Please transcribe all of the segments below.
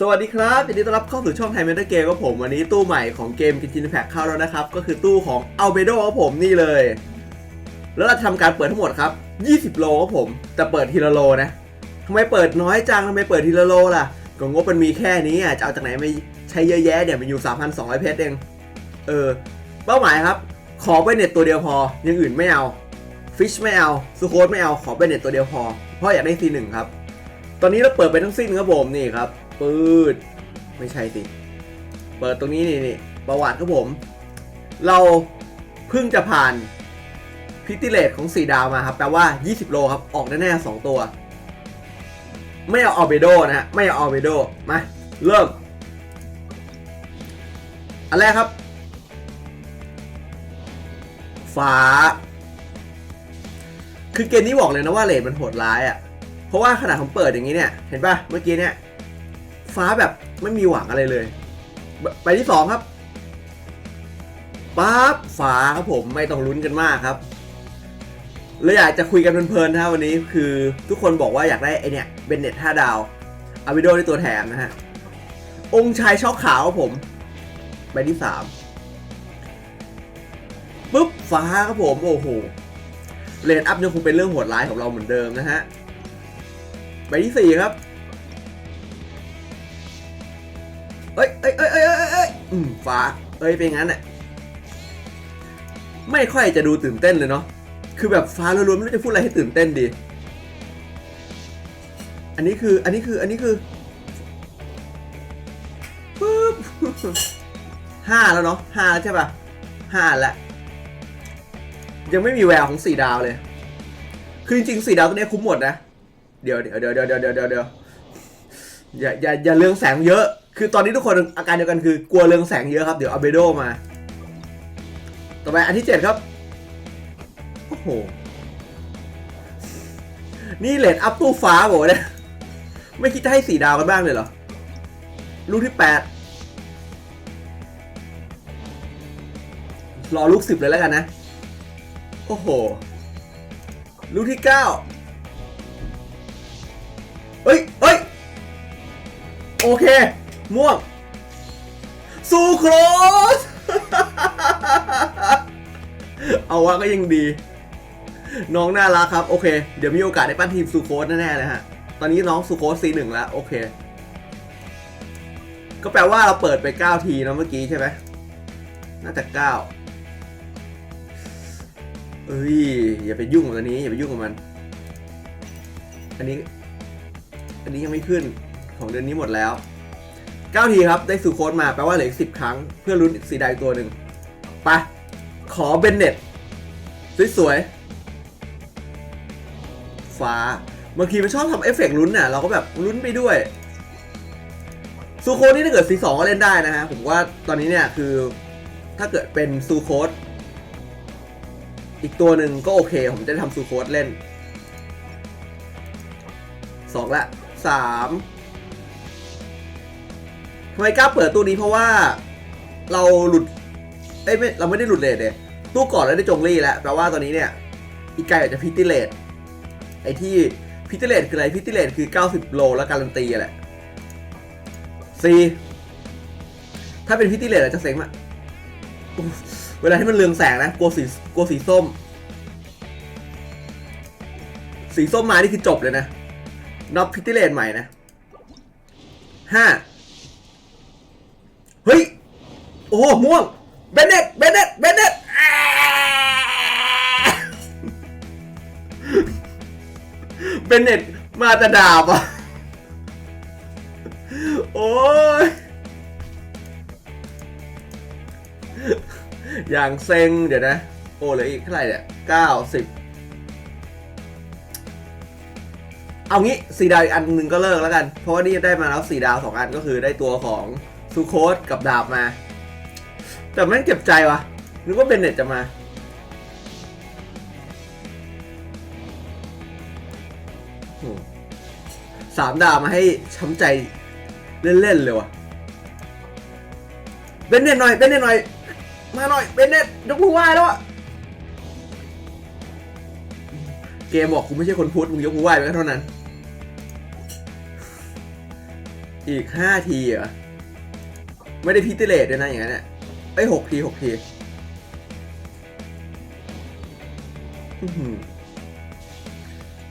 สวัสดีครับยินดีต้อนรับเข้าสู่ช่องไทยเมนเตอร์เกมครับผม วันนี้ตู้ใหม่ของเกมกินจินแพคเข้าแล้วนะครับ ก็คือตู้ของอัลเบโดครับผมนี่เลย แล้วเราทำการเปิดทั้งหมดครับ 20 โลครับผมแต่เปิดทีละโลนะทำไมเปิดน้อยจังทำไมเปิดทีละโลล่ะก็งบมันมีแค่นี้อะจะเอาจากไหนมาใช้เยอะแยะเนี่ยมันอยู่ 3,200 เพชรเอง เออ เป้าหมายครับ ขอเบเน็ตตัวเดียวพออยังอื่นไม่เอาฟิชไม่เอาซูโคสไม่เอาขอเบเน็ตตัวเดียวพอเพราะอยากได้ซีหนึ่งครับ ตอนนี้เราเปิดไปทั้งสิ้นครับผมนี่ครับ ปืดไม่ใช่สิ เปิดตรงนี้นี่นี่ประวัติครับผม เราเพิ่งจะผ่านพิติเลตของ4ดาวมาครับ แปลว่า 20 โลครับ ออกแน่ๆ2ตัว ไม่เอาออเบโดนะฮะ ไม่เอาออเบโดมา เริ่ม อันแรกครับ ฟ้า คือเกมนี้บอกเลยนะว่าเลทมันโหดร้ายอะ่ะ เพราะว่าขนาดผมเปิดอย่างนี้เนี่ย เห็นป่ะ เมื่อกี้เนี่ย ฟ้าแบบไม่มีหวังอะไรเลย ไปที่สองครับปั๊บฟ้าครับผมไม่ต้องลุ้นกันมากครับเลยอยากจะคุยกันเพลินๆนะวันนี้คือทุกคนบอกว่าอยากได้ไอเนี่ยเบนเน็ต5ดาวอาวิโดในตัวแถมนะฮะ องค์ชายช็อกขาวครับผมไปที่สามปุ๊บฟ้าครับผม โอ้โหเลนอัพยังคงเป็นเรื่องโหดร้ายของเราเหมือนเดิมนะฮะไปที่สี่ครับ เอ้ยเอ้ยเอ้ยเอ้ยเอ้ยเอ้ยอืมฟ้าเอ้ยเป็นงั้นน่ะไม่ค่อยจะดูตื่นเต้นเลยเนาะคือแบบฟ้าล้วนๆไม่รู้จะพูดอะไรให้ตื่นเต้นดี อันนี้คืออันนี้คืออันนี้คือปึ๊บห้าแล้วเนาะห้าแล้วใช่ป่ะห้าแล้วยังไม่มีแววของสี่ดาวเลย คือจริงๆสี่ดาวตัวนี้คุ้มหมดนะ เดี๋ยวเดี๋ยวเดี๋ยวเดี๋ยวเดี๋ยวเดี๋ยวอย่าอย่าอย่าเรืองแสงเยอะ คือตอนนี้ทุกคนอาการเดียวกันคือกลัวเรืองแสงเยอะครับ เดี๋ยวเอาเบโดมา ต่อไปอันที่เจ็ดครับ โอ้โห นี่เลดอัพตู้ฟ้าบอกเนี่ยไม่คิดจะให้สี่ดาวกันบ้างเลยเหรอ ลูกที่แปดรอลูกสิบเลยแล้วกันนะ โอ้โห ลูกที่เก้าเฮ้ยเฮ้ยโอเค ม่วงสูโครส เอาวะก็ยังดี น้องน่ารักครับ โอเค เดี๋ยวมีโอกาสได้ปั้นทีมซูโคสแน่ๆเลยฮะ ตอนนี้น้องซูโคส C1 แล้ว โอเค ก็แปลว่าเราเปิดไป 9 ทีนะเมื่อกี้ใช่ไหมน่าจะ9เอ้ย อย่าไปยุ่งกับอันนี้ อย่าไปยุ่งกับมัน อันนี้ อันนี้ยังไม่ขึ้นของเดือนนี้หมดแล้ว 9 ทีครับ ได้สูโค้ดมาแปลว่าเหลืออีก10 ครั้ง เพื่อลุ้นสีใดตัวหนึ่งไป ขอเบนเน็ตสวยๆฟ้าบางทีมันชอบทำเอฟเฟกต์ลุ้นน่ะเราก็แบบลุ้นไปด้วยซูโค้ดนี่ถ้าเกิดซีสองก็เล่นได้นะฮะผมว่าตอนนี้เนี่ยคือถ้าเกิดเป็นซูโค้ดอีกตัวหนึ่งก็โอเค ผมจะทำซูโค้ดเล่นสองละสาม ทำไมกล้าเปิดตู้นี้เพราะว่าเราหลุดเอ้ยไม่เราไม่ได้หลุดเลทเลยตู้ก่อนเราได้จงลี่แล้วแปลว่าตอนนี้เนี่ยอีกไกลอาจจะพิติเลทไอ้ที่พิติเลทคืออะไรพิติเลทคือ 90 โลแล้วการันตีแหละซีถ้าเป็นพิติเลทอาจจะเซ็งมากเวลาที่มันเรืองแสงนะกลัวสีกลัวสีส้ม สีส้มมานี่คือจบเลยนะนับพิติเลทใหม่นะห้า เฮ้ย โอ้ม่วงเบนเน็ตเบนเน็ตเบนเน็ตเบนเน็ตมาแต่ดาบอะ โอ้ยอย่างเซ็งเดี๋ยวนะ โอ้เหลืออีกเท่าไหร่เนี่ยเก้าสิบเอางี้สี่ดาวอีกอันหนึ่งก็เลิกแล้วกัน เพราะว่านี่ได้มาแล้วสี่ดาวสองอันก็คือได้ตัวของ ซูโคสกับดาบมา แต่แม่งเจ็บใจวะนึกว่าเบนเน็ตจะมาโอ้สามดาวมาให้ช้ำใจเล่นๆเลยวะเบนเน็ตหน่อยเบนเน็ตหน่อย มาหน่อยเบนเน็ตยกมือไหว้แล้วอะเกมบอกกูไม่ใช่คนพุทธมึงยกมือไหว้ไปก็เท่านั้น อีกห้าทีเหรอ ไม่ได้พิติเลตด้วยนะอย่างนั้นเนี่ยไอ้หกทีหกที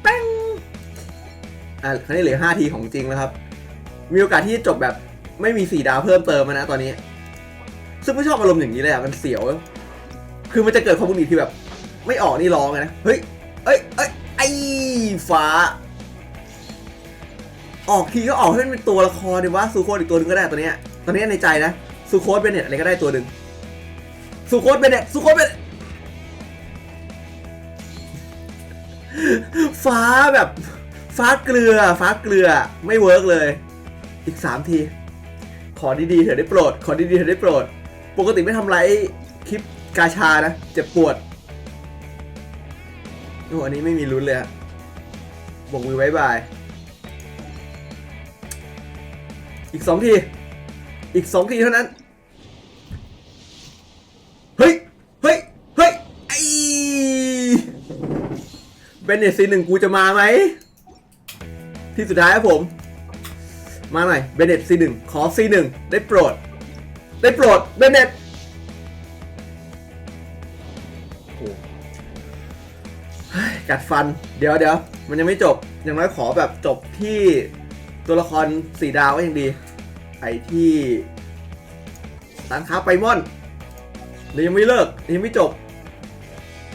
แป้งอะคราวนี้เหลือห้าทีของจริงแล้วครับ มีโอกาสที่จะจบแบบไม่มีสี่ดาวเพิ่มเติมมานะตอนนี้ ซึ่งไม่ชอบอารมณ์อย่างนี้เลยอะมันเสียว คือมันจะเกิดความบุญอีที่แบบ ไม่ออกนี่ร้องนะ เฮ้ย เอ้ย เอ้ย ไอ้ฟ้า ออกทีก็ออกให้มันเป็นตัวละครดีว่าซูโคอีกตัวหนึ่งก็ได้ตัวเนี้ย ตอนนี้ในใจนะซูโคสเบเน็ตอะไรก็ได้ตัวหนึ่งซูโคสเบเน็ตซูโคสเบเน็ตฟ้าแบบฟ้าเกลือ ฟ้าเกลือไม่เวิร์กเลย อีกสามที ขอดีๆเถอะได้โปรด ขอดีๆเถอะได้โปรด ปกติไม่ทำไรคลิปกาชานะ เจ็บปวดโอ้อันนี้ไม่มีลุ้นเลยอะบกมือบายบาย อีกสองที อีกสองทีเท่านั้น เฮ้ย เฮ้ย เฮ้ย ไอเบนเนตซีหนึ่งกูจะมาไหม ที่สุดท้ายครับผม มาหน่อย เบนเนตซีหนึ่งขอซีหนึ่งได้โปรด ได้โปรด เบนเนตโอ้กัดฟัน เดี๋ยวเดี๋ยวมันยังไม่จบ อย่างน้อยขอแบบจบที่ตัวละครสีดาวก็ยังดี ไปที่ร้านค้าไปมอนเดี๋ยวยังไม่เลิกยังไม่จบ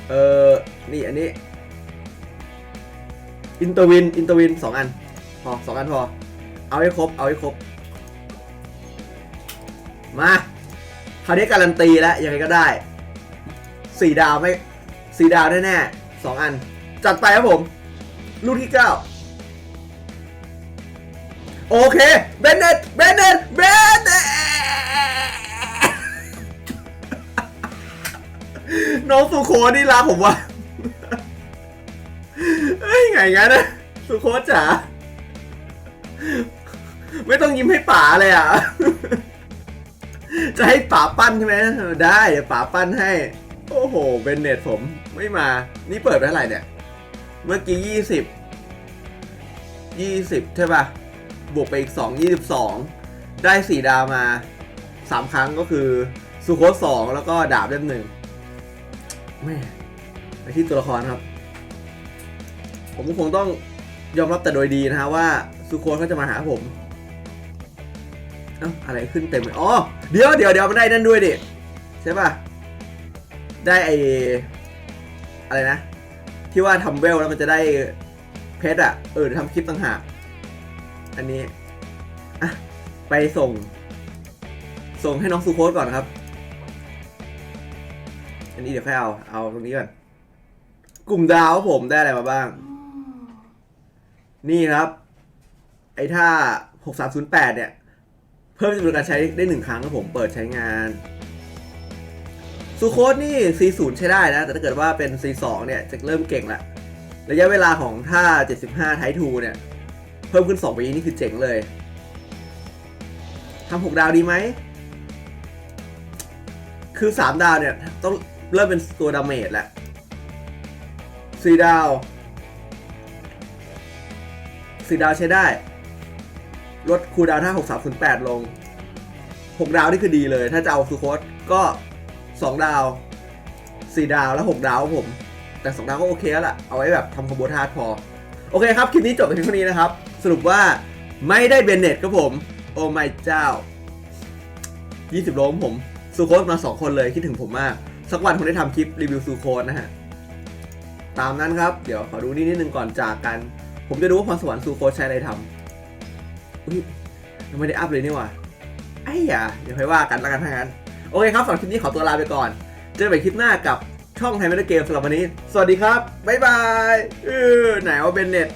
เออนี่อันนี้อินเตอร์วินอินเตอร์วินสองอันพอสองอันพอ เอาให้ครบ เอาให้ครบ มาคราวนี้การันตีแล้วยังไงก็ได้สี่ดาวไม่สี่ดาวแน่ๆสองอัน จัดไปครับผมลูกที่เก้า โอเคเบนเนตเบนเนตเบนเนตน้องสุโคนี่ลาผมว่าเฮ้ยไงงั้นนะสุโคจ๋าไม่ต้องยิ้มให้ป๋าเลยอะ จะให้ป๋าปั้นใช่ไหมได้เดี๋ยวป๋าปั้นให้ โอ้โหเบนเน็ตผมไม่มา นี่เปิดไปเท่าไหร่เนี่ย เมื่อกี้ยี่สิบยี่สิบใช่ป่ะ บวกไปอีกสองยี่สิบสองได้สี่ดาวมาสามครั้งก็คือสุโคสสองแล้วก็ดาบเล่มหนึ่งแม่ไปที่ตัวละครครับ ผมก็คงต้องยอมรับแต่โดยดีนะฮะว่าสุโคสเขาจะมาหาผมเอ้าอะไรขึ้นเต็มเลยอ๋อเดี๋ยวเดี๋ยวเดี๋ยวมันได้นั่นด้วยดิใช่ป่ะ ได้ไออะไรนะ ที่ว่าทำเวลแล้วมันจะได้เพชรอะ เออทำคลิปต่างหาก อันนี้อะไปส่ง ส่งให้น้องซูโคสก่อนครับ อันนี้เดี๋ยวค่อยเอา เอาตรงนี้ก่อน กลุ่มดาวผมได้อะไรมาบ้าง นี่ครับ ไอ้ท่า 6308 เนี่ย เพิ่มจำนวนการใช้ได้หนึ่งครั้งครับผมเปิดใช้งานซูโคสนี่ C0 ใช้ได้นะ แต่ถ้าเกิดว่าเป็น C2 เนี่ย จะเริ่มเก่งละ ระยะเวลาของท่า 75 ไททูเนี่ย เพิ่มขึ้น2ปีนี่คือเจ๋งเลยทำหกดาวดีไหม คือ 3 ดาวเนี่ย ต้องเริ่มเป็นตัวดาเมจแหล้ว4ดาว4ดาวใช้ได้ ลดคูดาวน์ท่า6308ลง6ดาวนี่คือดีเลย ถ้าจะเอาซูโคสก็2ดาว4ดาวแล้ว6ดาวผม แต่2ดาวก็โอเคแล้วล่ะ เอาไว้แบบทำคอมโบธาตุพอ โอเคครับ คลิปนี้จบไปเพียงเท่านี้นะครับ สรุปว่าไม่ได้เบนเน็ตครับผม โอ้ไม่เจ้า 20 โลของผมซูโคสมา 2 คนเลยคิดถึงผมมาก สักวันผมได้ทำคลิปรีวิวซูโคสนะฮะ ตามนั้นครับ เดี๋ยวขอดูนี่นิดนึงก่อนจากกัน ผมจะดูว่าพรสวรรค์ซูโคสใช้อะไรทำอุ้ยยังไม่ได้อัพเลยนี่หว่าไอ้ยาเดี๋ยวค่อยว่ากันแล้วกันทั้างนั้น โอเคครับสำหรับคลิปนี้ขอตัวลาไปก่อน เจอกันใหม่คลิปหน้ากับช่องไทยไม่ได้เกมสำหรับวันนี้ สวัสดีครับ บ๊ายบายเออไหนว่าเบนเน็ต